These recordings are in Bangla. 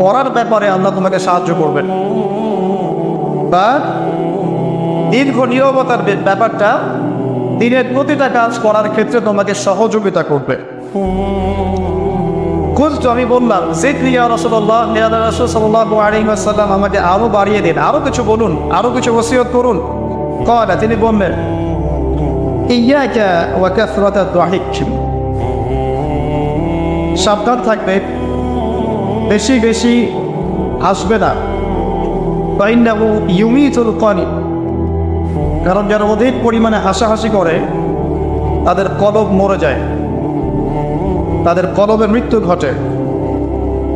করার ব্যাপারে আল্লাহ তোমাকে সাহায্য করবেন। বা দীর্ঘ নিরবতার ব্যাপারটা দিনের প্রতিটা কাজ করার ক্ষেত্রে তোমাকে সহযোগিতা করবে। খুঁজতো আমি বললাম জিক্রিয়া রসল্লাহ নিরাদ রসুল সাল্লাহ আমাকে আরও বাড়িয়ে দিন আরও কিছু বলুন আরও কিছু ওসিয়ত করুন। কয়না তিনি বললেন ইয়াকা ওয়া কাসরাতা দাহিক সাবধান থাকবে। বেশি বেশি হাসবে না। ফাইন্নাহু ইউমিতুল কানি কারণ যারা অধিক পরিমাণে হাসাহাসি করে, তাদের কলব মরে যায়। তাদের কলবের মৃত্যু ঘটে।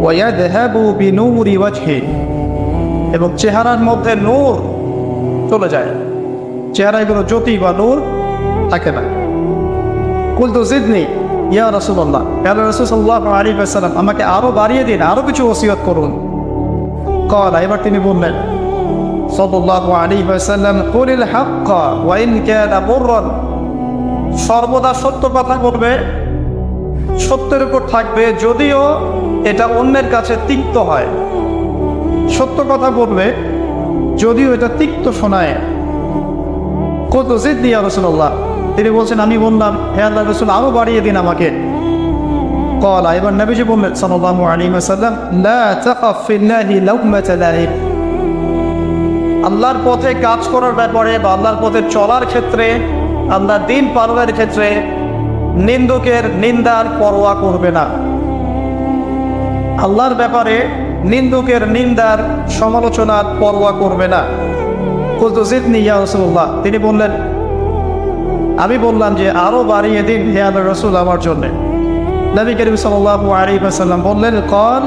ওয়ায়াদহাবু বিনূরি ওয়াজহি। এবং চেহারার মধ্যে নূর চলে যায়। চেহারায় কোনো জ্যোতি বা নূর থাকে না। কুলতু জিদনি ইয়া রাসূলুল্লাহ ইয়া রাসূলুল্লাহ আলাইহি ওয়াসাল্লাম আমাকে আরও বাড়িয়ে দিন, আরও কিছু ওসিয়ত করুন। কলা এবার তিনি বললেন সর্বদা সত্য কথা বলবে, সত্যের উপর থাকবে, যদিও এটা অন্যের কাছে তিক্ত হয়। সত্য কথা বলবে, যদিও এটা তিক্ত শোনায়। কত জিদ দিয়া রসুল্লাহ তিনি বলছেন, আমি বললাম, হে আল্লাহ রসুল, আরও বাড়িয়ে দিন আমাকে। কলা, এবার নবীজি বললেন ফিল্লাহি লাউমাতা লাইব আল্লাহর পথে কাজ করার ব্যাপারে বা আল্লাহর পথে চলার ক্ষেত্রে আল্লাহর দিন পালনের ক্ষেত্রে নিন্দুকের নিন্দার পরোয়া করবে না। আল্লাহর ব্যাপারে নিন্দুকের নিন্দার সমালোচনার পরোয়া করবে না। কুলতুজিদনি ইয়া রাসূলুল্লাহ। তিনি বললেন আমি বললাম যে আরও বাড়িয়ে দিন হে আল্লাহ রসুল আমার জন্য। নবী করিম আলাইহি ওয়াসাল্লাম বললেন, কল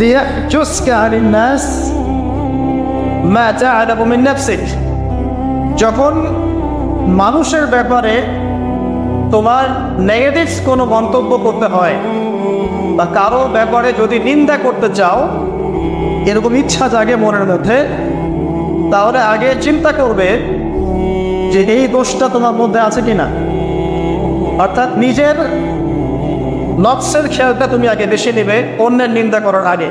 লিয়াজুসকা আনিন নাস মা তা'লামু মিন নাফসিক। যখন মানুষের ব্যাপারে তোমার নেগেটিভ কোনো মন্তব্য করতে হয় বা কারও ব্যাপারে যদি নিন্দা করতে চাও, এরকম ইচ্ছা জাগে মনের মধ্যে, তাহলে আগে চিন্তা করবে যে এই দোষটা তোমার মধ্যে আছে কিনা? অর্থাৎ নিজের নকশের খেয়ালটা তুমি আগে বেশি নেবে, অন্যের নিন্দা করার আগে।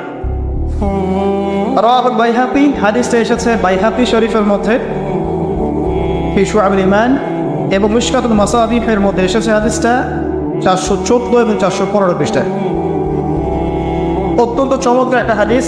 রাহুল বাইহাপি হাদিসটা এসেছে বাইহাপি শরীফের মধ্যে ফিসু আবুল ইমান এবং মিশকাতুল মাসাবিফের মধ্যে এসেছে হাদিসটা চারশো চোদ্দ এবং চারশো পনেরো পৃষ্ঠায়। অত্যন্ত চমৎকার একটা হাদিস।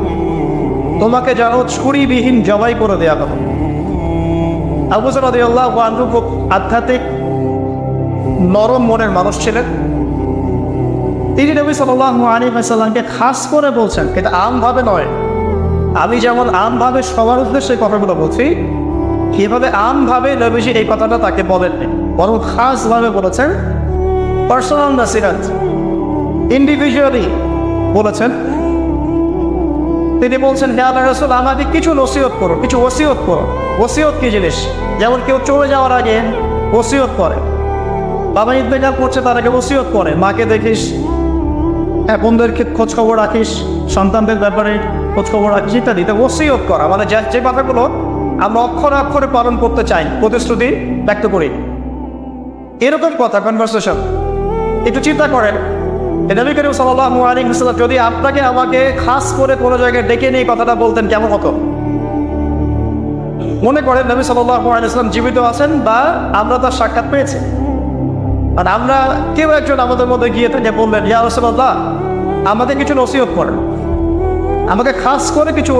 তোমাকে যেন ছুরিবিহীন জবাই করে দেয়া হবে। আবু সালাদিয়াল্লাহ আনহু খুব আধ্যাত্মিক, নরম মনের মানুষ ছিলেন। তিনি নবী সাল্লাহ আলী সাল্লামকে খাস করে বলছেন কিন্তু আমভাবে নয়। আমি যেমন আমভাবে সবার উদ্দেশ্যে কথাগুলো বলছি, সেভাবে আমভাবে নবীজি এই কথাটা তাকে বলেননি। বরং খাসভাবে বলেছেন পার্সোনাল নাসিরাত ইন্ডিভিজুয়ালি বলেছেন তিনি বলছেন, হে আল্লাহ রসুল আমাকে কিছু নসিহত করো, কিছু ওসিয়ত করো। ওসিয়ত কি জিনিস? যেমন কেউ চলে যাওয়ার আগে ওসিয়ত করে। বাবা ইন্তেকাল করছে, তার আগে ওসিয়ত করে। মাকে দেখিস হ্যাঁ বোনদেরকে খোঁজ খবর রাখিস, সন্তানদের ব্যাপারে খোঁজখবর রাখিস, ইত্যাদি। তো ওসিয়ত করা। মানে যে কথাগুলো আমরা অক্ষরে অক্ষরে পালন করতে চাই, প্রতিশ্রুতি ব্যক্ত করি। এরকম কথা কনভারসেশন একটু চিন্তা করেন। নবী করিম সাল্লাল্লাহু আলাইহি ওয়াসাল্লাম যদি আপনাকে আমাকে খাস করে কোনো জায়গায় ডেকে নিয়ে কথাটা বলতেন, কেমন হতো? মনে করেন নবী সাল্লাল্লাহু আলাইহি ওয়াসাল্লাম জীবিত আছেন বা আমরা তার সাক্ষাৎ পেয়েছি। আর আমরা কেউ একজন আমাদের মধ্যে গিয়ে তাকে বললেন, ইয়া রাসূলুল্লাহ আমাদের কিছু নসিহত করেন আমাকে খাস করে কিছু